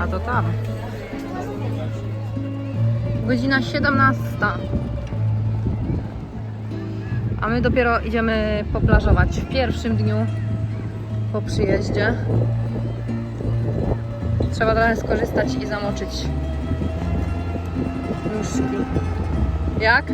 A to tam. Godzina 17. A my dopiero idziemy poplażować w pierwszym dniu po przyjeździe. Trzeba trochę skorzystać i zamoczyć nóżki. Jak?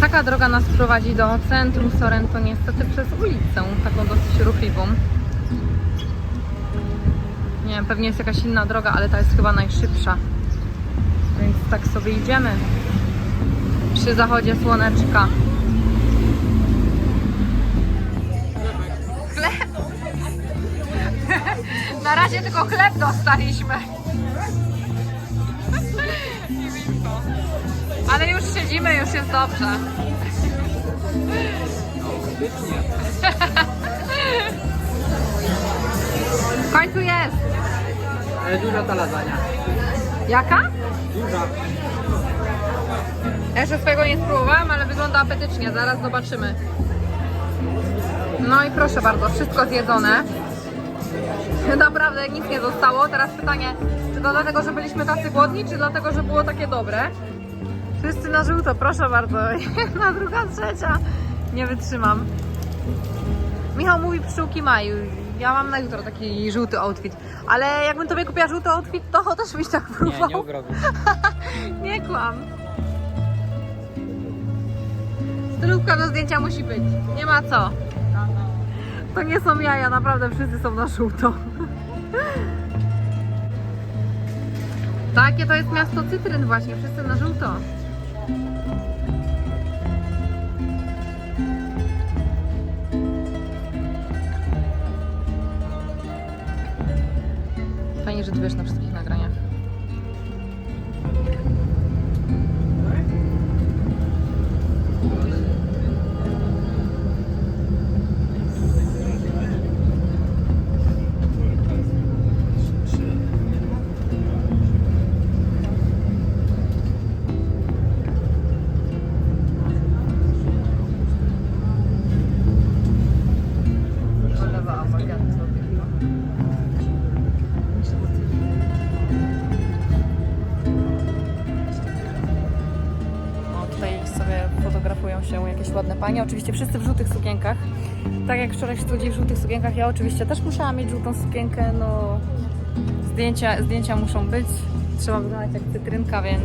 Taka droga nas prowadzi do centrum Sorrento, niestety przez ulicę, taką dosyć ruchliwą. Nie wiem, pewnie jest jakaś inna droga, ale ta jest chyba najszybsza. Więc tak sobie idziemy. Przy zachodzie słoneczka. Chleb! Na razie tylko chleb dostaliśmy. Ale już siedzimy, już jest dobrze. W końcu jest. Ale duża ta lasagna. Jaka? Duża. Ja jeszcze swojego nie spróbowałam, ale wygląda apetycznie. Zaraz zobaczymy. No i proszę bardzo, wszystko zjedzone. Naprawdę nic nie zostało. Teraz pytanie, czy to dlatego, że byliśmy tacy głodni, czy dlatego, że było takie dobre? Wszyscy na żółto, proszę bardzo. Jedna, druga, trzecia. Nie wytrzymam. Michał mówi pszczółki maju. Ja mam na jutro taki żółty outfit. Ale jakbym tobie kupiła żółty outfit, to też byś tak Nie, próbował. nie ugrobię. Nie kłam. Stylówka do zdjęcia musi być. Nie ma co. To nie są jaja, naprawdę wszyscy są na żółto. Takie to jest miasto cytryn właśnie, wszyscy na żółto. Fajnie, że ty wiesz na wszystkich panie. Oczywiście wszyscy w żółtych sukienkach. Tak jak wczoraj ludzi w żółtych sukienkach, ja oczywiście też musiałam mieć żółtą sukienkę, no zdjęcia, zdjęcia muszą być. Trzeba wyglądać jak cytrynka, więc,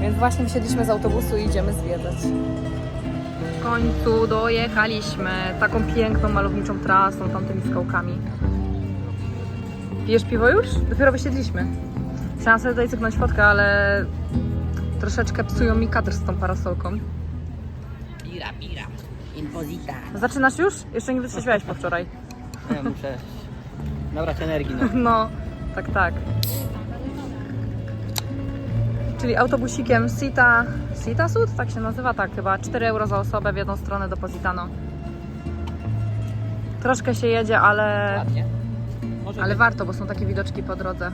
więc właśnie wysiedliśmy z autobusu i idziemy zwiedzać. W końcu dojechaliśmy taką piękną, malowniczą trasą, tamtymi skałkami. Pijesz piwo już? Dopiero wysiedliśmy. Chciałam sobie tutaj cyknąć fotkę, ale troszeczkę psują mi kadr z tą parasolką. Pira, pira. Imposita. Zaczynasz już? Jeszcze nie wytrzeźwiałeś po wczoraj. Ja muszę nabrać energii. No. No, tak, tak. Czyli autobusikiem Sita, Sita Sud? Tak się nazywa, tak chyba. 4 euro za osobę w jedną stronę do Positano. Troszkę się jedzie, ale, Ładnie. Może ale być. warto, bo są takie widoczki po drodze.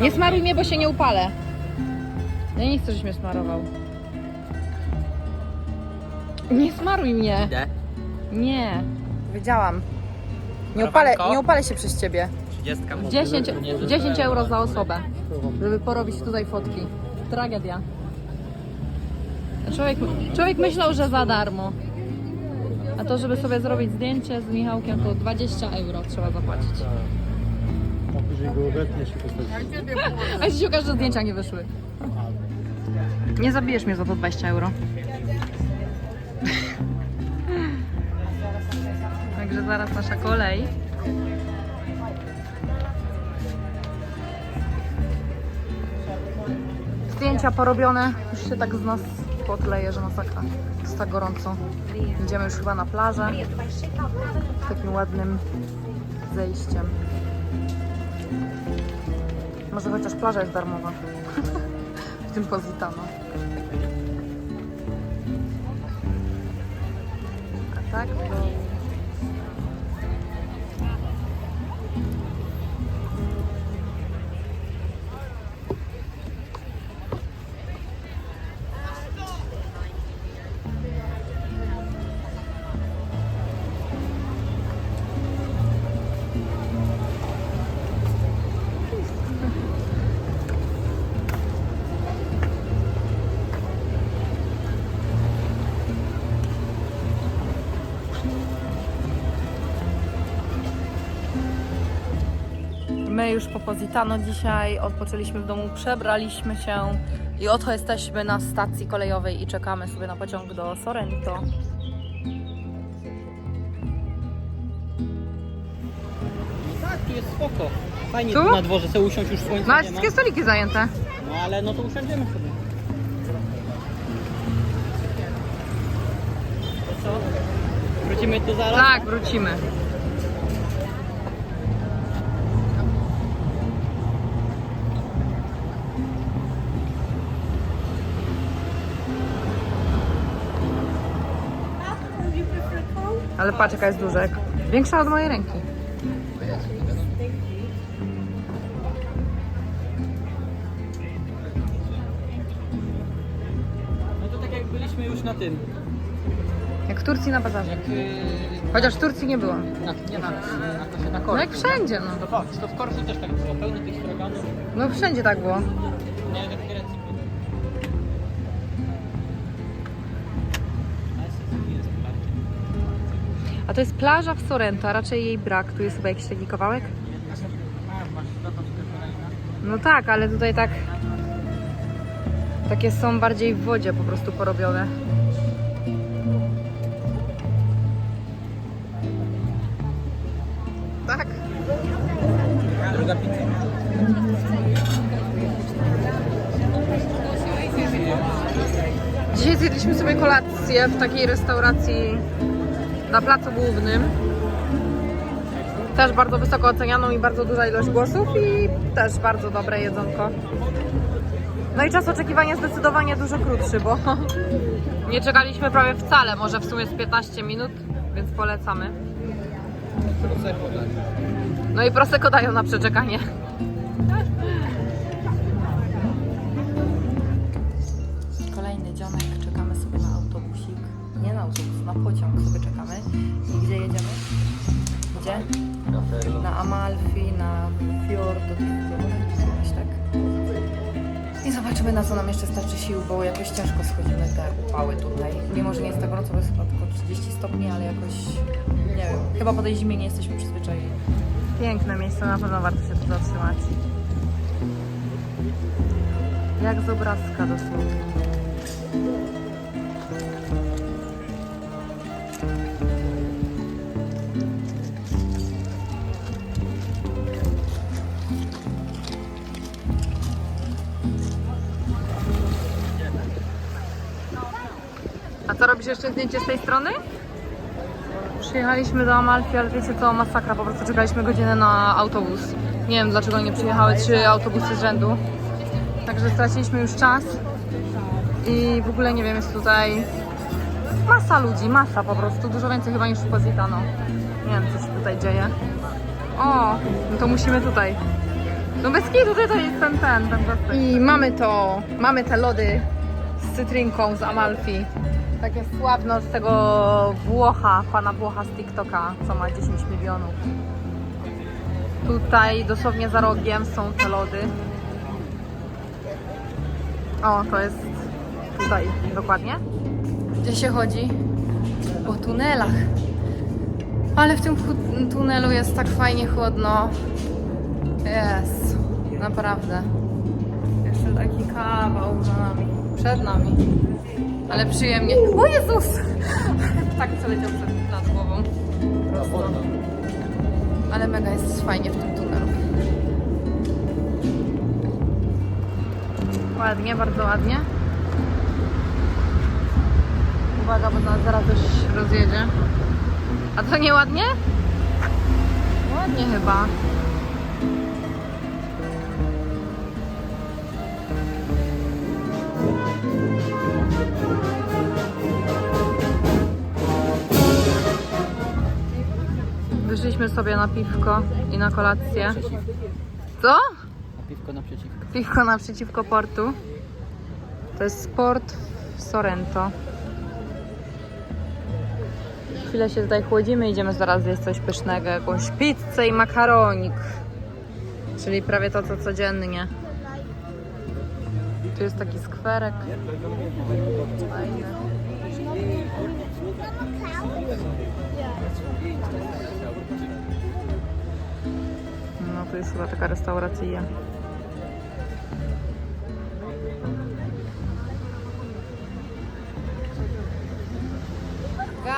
Nie smaruj mnie, bo się nie upalę. Ja nie chcę, żebyś mnie smarował. Nie smaruj mnie. Idę. Nie, wiedziałam. Nie upalę, nie upalę się przez ciebie. 30 może. 10, Nie, że 10 to- euro za osobę, żeby porobić tutaj fotki. Tragedia. Człowiek, człowiek myślał, że za darmo. A to, żeby sobie zrobić zdjęcie z Michałkiem, to 20 euro trzeba zapłacić. A później go obetnie się postawić. A jeśli się okaże, że zdjęcia nie wyszły. Nie zabijesz mnie za to 20 euro. Także zaraz nasza kolej. Zdjęcia porobione. Już się tak z nas potleje, że masakra. Jest tak gorąco. Idziemy już chyba na plażę. Takim ładnym zejściem. Może chociaż plaża jest darmowa. w tym Positano. Tak to... My już po Positano dzisiaj odpoczęliśmy w domu, przebraliśmy się i oto jesteśmy na stacji kolejowej i czekamy sobie na pociąg do Sorrento. Tak, tu jest spoko. Fajnie Tu? tu, na dworze sobie usiąść już słońce Masz nie ma. wszystkie stoliki zajęte. No ale no to usiądziemy sobie. To co? Wrócimy tu zaraz? Tak, wrócimy. Ale patrz jaka jest duża, jak większa od mojej ręki. No to tak jak byliśmy już na tym. Jak w Turcji na bazarze. Jak, yy, Chociaż w Turcji nie byłam. na, nie na, na, na, na No Korfu. jak wszędzie, no. To, to w Korfu też tak było, pełno tych straganów. No wszędzie tak było. Nie, A to jest plaża w Sorrento, a raczej jej brak. Tu jest chyba jakiś taki kawałek? No tak, ale tutaj tak. Takie są bardziej w wodzie po prostu porobione. Tak. Druga pizza. Dzisiaj zjedliśmy sobie kolację w takiej restauracji na placu głównym. Też bardzo wysoko ocenianą i bardzo duża ilość głosów i też bardzo dobre jedzonko. No i czas oczekiwania zdecydowanie dużo krótszy, bo nie czekaliśmy prawie wcale, może w sumie z 15 minut, więc polecamy. No i prosecco dają na przeczekanie. Kolejny dzionek, czekamy sobie na autobusik. Nie na autobus, na pociąg sobie czekamy. I gdzie jedziemy? Gdzie? Na Amalfi, na di Fiordo, tak? I zobaczymy na co nam jeszcze starczy sił, bo jakoś ciężko schodzimy te upały tutaj. Mimo, że nie jest tak gorąco, bo jest chyba tylko 30 stopni, ale jakoś, nie wiem, chyba po tej zimie nie jesteśmy przyzwyczajeni. Piękne miejsce, na pewno warto się tu zatrzymać. Jak z obrazka dosłownie. A co robisz jeszcze zdjęcie z tej strony? Przyjechaliśmy do Amalfi, ale wiecie co, masakra, po prostu czekaliśmy godzinę na autobus. Nie wiem dlaczego nie przyjechały trzy autobusy z rzędu. Także straciliśmy już czas i w ogóle nie wiem, jest tutaj masa ludzi, masa po prostu, dużo więcej chyba niż w Positano. Nie wiem, co się tutaj dzieje. O, no to musimy tutaj. No bez kitu tutaj to jest ten, ten, ten. I mamy to, mamy te lody z cytrynką z Amalfi. Takie sławno z tego Włocha, pana Włocha z TikToka, co ma 10 milionów. Tutaj dosłownie za rogiem są te lody. O, to jest tutaj dokładnie. Gdzie się chodzi? Po tunelach. Ale w tym tunelu jest tak fajnie chłodno. Jest, naprawdę. Jeszcze taki kawał za nami, przed nami. Ale przyjemnie. O Jezus! Tak przeleciał przed nad głową. Prosto. Ale mega jest fajnie w tym tunelu. Ładnie, bardzo ładnie. Uwaga, bo nas zaraz coś rozjedzie. A to nie ładnie? Ładnie chyba. Wyszliśmy sobie na piwko i na kolację. Co? Piwko naprzeciwko. Piwko naprzeciwko portu. To jest sport w Sorrento. Chwilę się tutaj chłodzimy, idziemy zaraz zjeść coś pysznego, jakąś pizzę i makaronik. Czyli prawie to, co codziennie. Tu jest taki skwerek. Fajny. No tu jest chyba taka restauracja.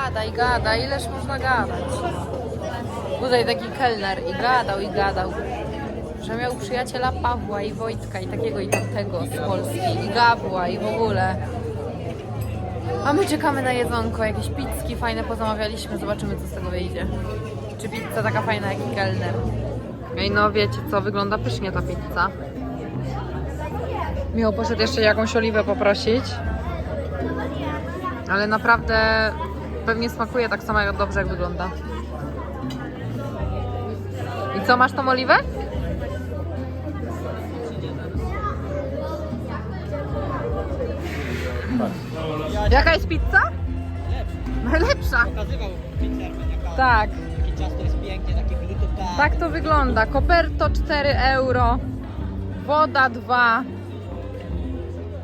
Gadaj, gadaj, ileż można gadać? Tutaj taki kelner i gadał, i gadał, że miał przyjaciela Pawła i Wojtka i takiego i tamtego z Polski i Gabła i w ogóle. A my czekamy na jedzonko, jakieś pizzki fajne pozamawialiśmy, zobaczymy co z tego wyjdzie. Czy pizza taka fajna jak i kelner. Ej no wiecie co, wygląda pysznie ta pizza. Miło poszedł jeszcze jakąś oliwę poprosić. Ale naprawdę pewnie smakuje tak samo jak dobrze jak wygląda. I co, masz tą oliwę? Jaka jest pizza? Najlepsza. Tak, Takie ciasto jest pięknie, takie glutów tak. tak to wygląda. Koperto 4 euro, woda 2,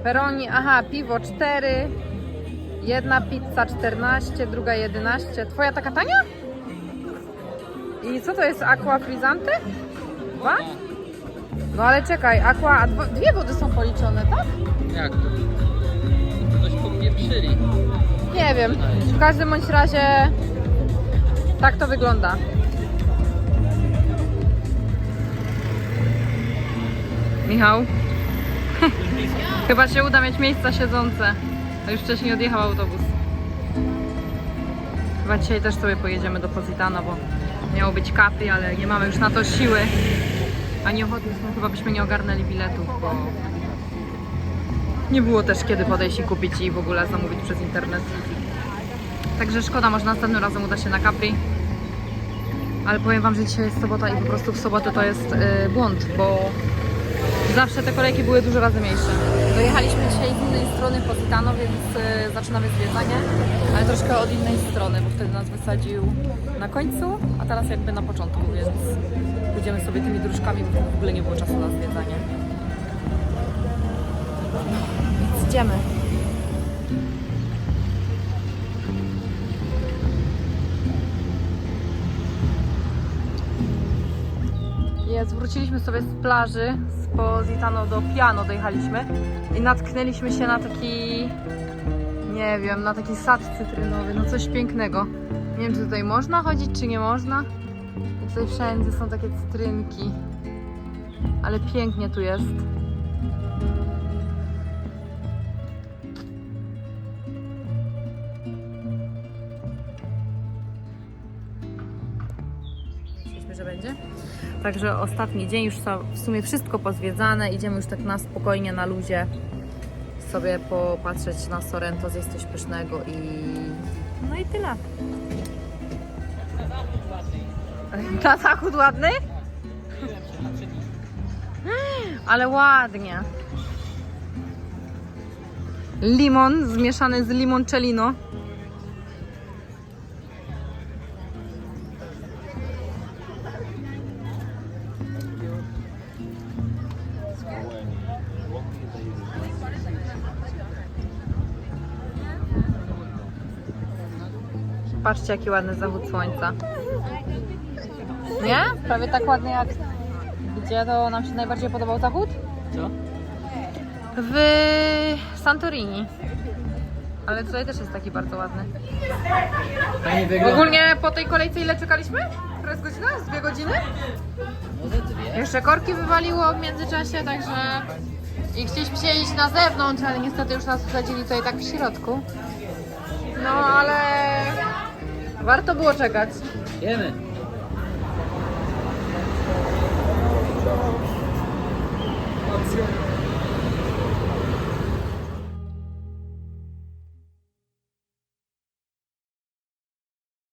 peroni, aha, piwo 4, jedna pizza 14, druga 11. Twoja taka tania? I co to jest aqua frizzante? Dwa? No ale czekaj, aqua, a dwa, dwie wody są policzone, tak? Jak? To coś popieprzyli. Nie wiem. W każdym bądź razie tak to wygląda. Michał? Chyba się uda mieć miejsca siedzące. A już wcześniej odjechał autobus. Chyba dzisiaj też sobie pojedziemy do Positano, bo miało być kapy, ale nie mamy już na to siły. Ani ochoty, chyba byśmy nie ogarnęli biletów, bo nie było też kiedy podejść i kupić i w ogóle zamówić przez internet. Także szkoda, może następnym razem uda się na Capri. Ale powiem Wam, że dzisiaj jest sobota i po prostu w sobotę to jest y, błąd, bo zawsze te kolejki były dużo razy mniejsze. Dojechaliśmy dzisiaj z innej strony Positano, więc y, zaczynamy zwiedzanie, ale troszkę od innej strony, bo wtedy nas wysadził na końcu, a teraz jakby na początku, więc pójdziemy sobie tymi dróżkami, bo w ogóle nie było czasu na zwiedzanie. Idziemy. Jest, wróciliśmy sobie z plaży, z Positano do Piano dojechaliśmy i natknęliśmy się na taki, nie wiem, na taki sad cytrynowy, no coś pięknego. Nie wiem, czy tutaj można chodzić, czy nie można. I tutaj wszędzie są takie cytrynki, ale pięknie tu jest. Także ostatni dzień, już w sumie wszystko pozwiedzane. Idziemy już tak na spokojnie, na luzie sobie popatrzeć na Sorrento, zjeść coś pysznego i... No i tyle. Na zachód ładny? Ale ładnie. Limon zmieszany z limoncello. Patrzcie, jaki ładny zachód słońca. Nie? Prawie tak ładnie jak... Gdzie to nam się najbardziej podobał zachód? Co? W Santorini. Ale tutaj też jest taki bardzo ładny. Fajnie wygląda. Ogólnie po tej kolejce ile czekaliśmy? Która jest godzina? Z dwie godziny? Jeszcze korki wywaliło w międzyczasie, także... I chcieliśmy siedzieć na zewnątrz, ale niestety już nas wsadzili tutaj tak w środku. No ale... Warto było czekać. Wiemy. Opcja.